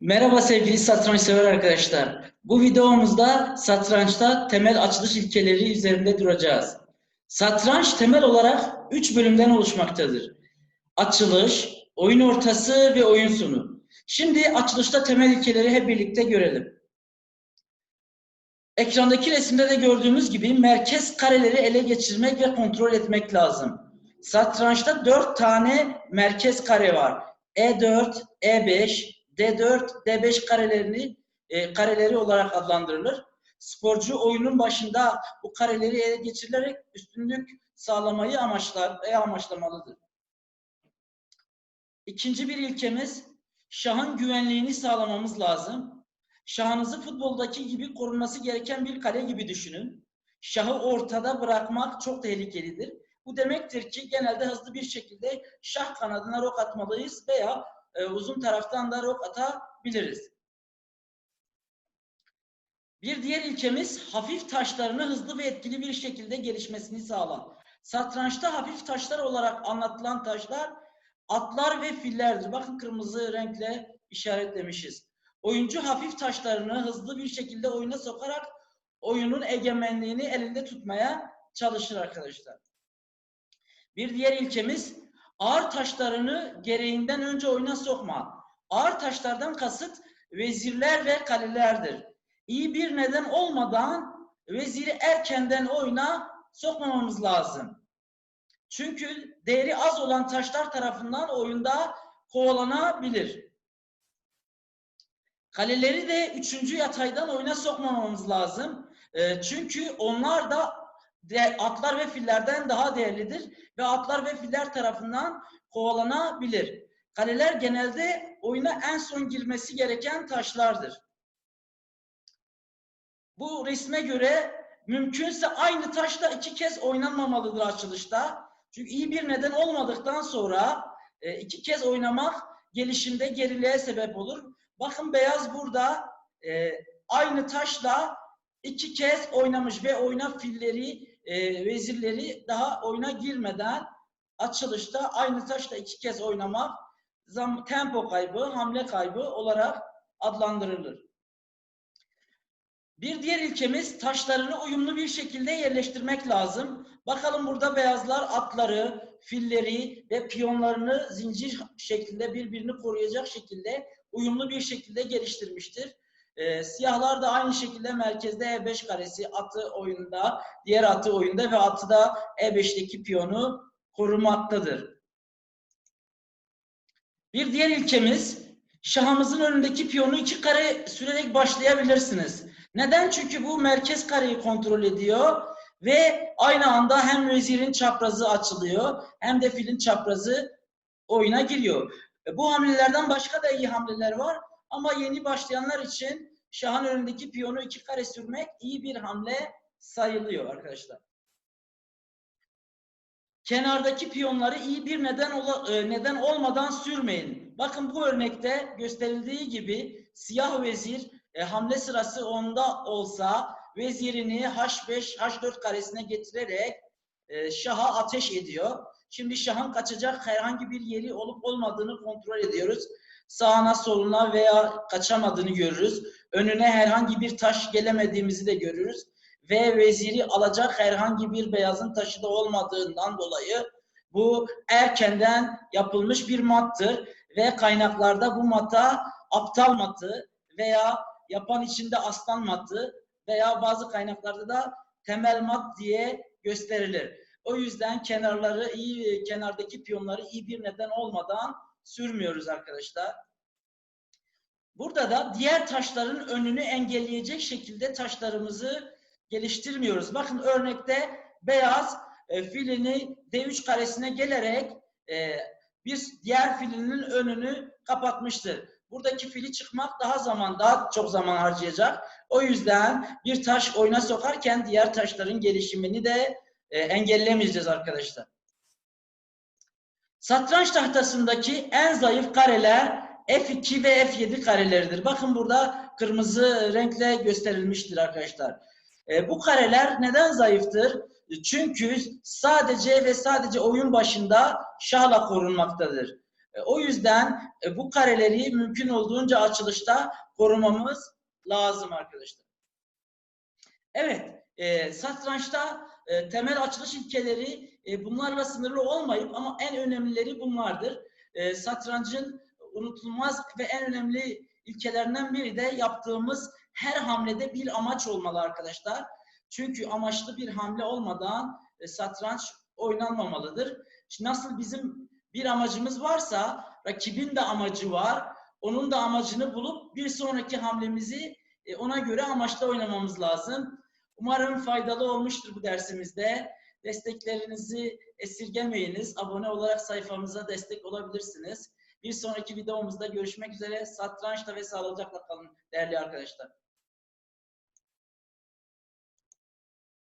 Merhaba sevgili satranç sever arkadaşlar. Bu videomuzda satrançta temel açılış ilkeleri üzerinde duracağız. Satranç temel olarak 3 bölümden oluşmaktadır. Açılış, oyun ortası ve oyun sonu. Şimdi açılışta temel ilkeleri hep birlikte görelim. Ekrandaki resimde de gördüğümüz gibi merkez kareleri ele geçirmek ve kontrol etmek lazım. Satrançta 4 tane merkez kare var. E4, E5, D4, D5 karelerini e, kareleri olarak adlandırılır. Sporcu oyunun başında bu kareleri ele geçirilerek üstünlük sağlamayı amaçlar ve amaçlamalıdır. İkinci bir ilkemiz şahın güvenliğini sağlamamız lazım. Şahınızı futboldaki gibi korunması gereken bir kale gibi düşünün. Şahı ortada bırakmak çok tehlikelidir. Bu demektir ki genelde hızlı bir şekilde şah kanadına rok atmalıyız veya e, uzun taraftan da rok atabiliriz. Bir diğer ilkemiz hafif taşlarını hızlı ve etkili bir şekilde gelişmesini sağlar. Satrançta hafif taşlar olarak anlatılan taşlar atlar ve fillerdir. Bakın kırmızı renkle işaretlemişiz. Oyuncu hafif taşlarını hızlı bir şekilde oyuna sokarak oyunun egemenliğini elinde tutmaya çalışır arkadaşlar. Bir diğer ilkemiz ağır taşlarını gereğinden önce oyuna sokma. Ağır taşlardan kasıt vezirler ve kalelerdir. İyi bir neden olmadan veziri erkenden oyuna sokmamamız lazım. Çünkü değeri az olan taşlar tarafından oyunda kovalanabilir. Kaleleri de üçüncü yataydan oyuna sokmamamız lazım. E, çünkü onlar da atlar ve fillerden daha değerlidir ve atlar ve filler tarafından kovalanabilir. Kaleler genelde oyuna en son girmesi gereken taşlardır. Bu resme göre mümkünse aynı taşla iki kez oynanmamalıdır açılışta. Çünkü iyi bir neden olmadıktan sonra e, iki kez oynamak gelişimde geriliğe sebep olur. Bakın beyaz burada e, aynı taşla iki kez oynamış ve oyna filleri, e, vezirleri daha oyuna girmeden açılışta aynı taşla iki kez oynamak zam, tempo kaybı, hamle kaybı olarak adlandırılır. Bir diğer ilkemiz taşlarını uyumlu bir şekilde yerleştirmek lazım. Bakalım burada beyazlar atları, filleri ve piyonlarını zincir şeklinde birbirini koruyacak şekilde uyumlu bir şekilde geliştirmiştir. E, siyahlar da aynı şekilde merkezde E5 karesi atı oyunda, diğer atı oyunda ve atı da E5'teki piyonu korumaktadır. Bir diğer ilkemiz şahımızın önündeki piyonu iki kare sürerek başlayabilirsiniz. Neden? Çünkü bu merkez kareyi kontrol ediyor ve aynı anda hem vezirin çaprazı açılıyor hem de filin çaprazı oyuna giriyor. E, bu hamlelerden başka da iyi hamleler var ama yeni başlayanlar için şahın önündeki piyonu iki kare sürmek iyi bir hamle sayılıyor arkadaşlar. Kenardaki piyonları iyi bir neden ola, e, neden olmadan sürmeyin. Bakın bu örnekte gösterildiği gibi siyah vezir e, hamle sırası onda olsa vezirini H5, H4 karesine getirerek e, şaha ateş ediyor. Şimdi şahın kaçacak herhangi bir yeri olup olmadığını kontrol ediyoruz. Sağına soluna veya kaçamadığını görürüz. Önüne herhangi bir taş gelemediğimizi de görürüz. Ve veziri alacak herhangi bir beyazın taşı da olmadığından dolayı bu erkenden yapılmış bir mattır. Ve kaynaklarda bu mata aptal matı veya yapan içinde aslan matı veya bazı kaynaklarda da temel mat diye gösterilir. O yüzden kenarları iyi kenardaki piyonları iyi bir neden olmadan sürmüyoruz arkadaşlar. Burada da diğer taşların önünü engelleyecek şekilde taşlarımızı geliştirmiyoruz. Bakın örnekte beyaz e, filini D3 karesine gelerek e, bir diğer filinin önünü kapatmıştır. Buradaki fili çıkmak daha zaman daha çok zaman harcayacak. O yüzden bir taş oyuna sokarken diğer taşların gelişimini de e, engellemeyeceğiz arkadaşlar. Satranç tahtasındaki en zayıf kareler F2 ve F7 kareleridir. Bakın burada kırmızı renkle gösterilmiştir arkadaşlar. E, bu kareler neden zayıftır? Çünkü sadece ve sadece oyun başında şahla korunmaktadır. E, o yüzden e, bu kareleri mümkün olduğunca açılışta korumamız lazım arkadaşlar. Evet, e, satrançta e, temel açılış ilkeleri e, bunlarla sınırlı olmayıp ama en önemlileri bunlardır. E, satrancın unutulmaz ve en önemli ilkelerinden biri de yaptığımız her hamlede bir amaç olmalı arkadaşlar. Çünkü amaçlı bir hamle olmadan e, satranç oynanmamalıdır. Şimdi nasıl bizim bir amacımız varsa rakibin de amacı var. Onun da amacını bulup bir sonraki hamlemizi e, ona göre amaçla oynamamız lazım. Umarım faydalı olmuştur bu dersimizde. Desteklerinizi esirgemeyiniz. Abone olarak sayfamıza destek olabilirsiniz. Bir sonraki videomuzda görüşmek üzere. Satrançta ve sağlıcakla kalın değerli arkadaşlar.